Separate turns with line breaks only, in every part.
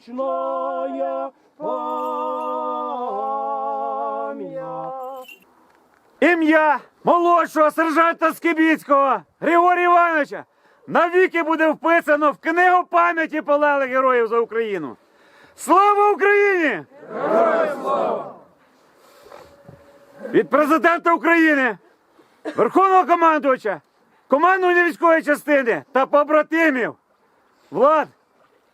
вечная память. Ім'я молодшого сержанта Скибіцького Григорія Івановича навіки буде вписано в книгу пам'яті полеглих героїв за Україну. Слава Україні! Від президента України, Верховного командувача, командування військової частини та побратимів. Влад,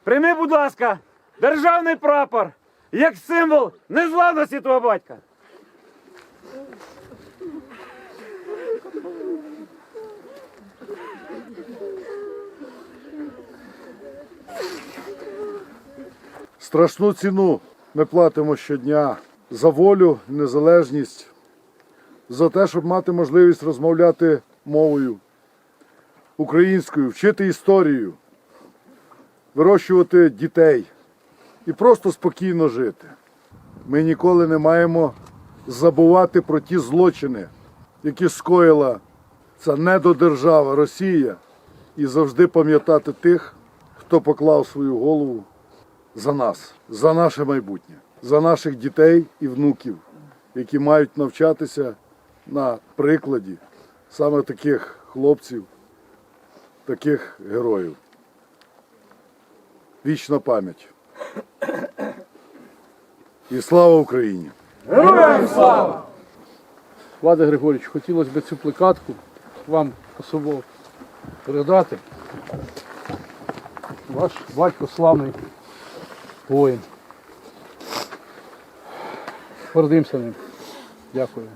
прийми, будь ласка, державний прапор як символ незламності твого батька.
Страшну ціну ми платимо щодня за волю, незалежність, за те, щоб мати можливість розмовляти мовою українською, вчити історію, вирощувати дітей і просто спокійно жити. Ми ніколи не маємо забувати про ті злочини, які скоїла ця недодержава Росія, і завжди пам'ятати тих, хто поклав свою голову за нас, за наше майбутнє, за наших дітей і внуків, які мають навчатися на прикладі саме таких хлопців, таких героїв. Вічна пам'ять. І слава Україні! Героям слава!
Влада Григорійович, хотілося б цю плакатку вам особливо передати. Ваш батько славний воїн. Гордимося ним. Дякую.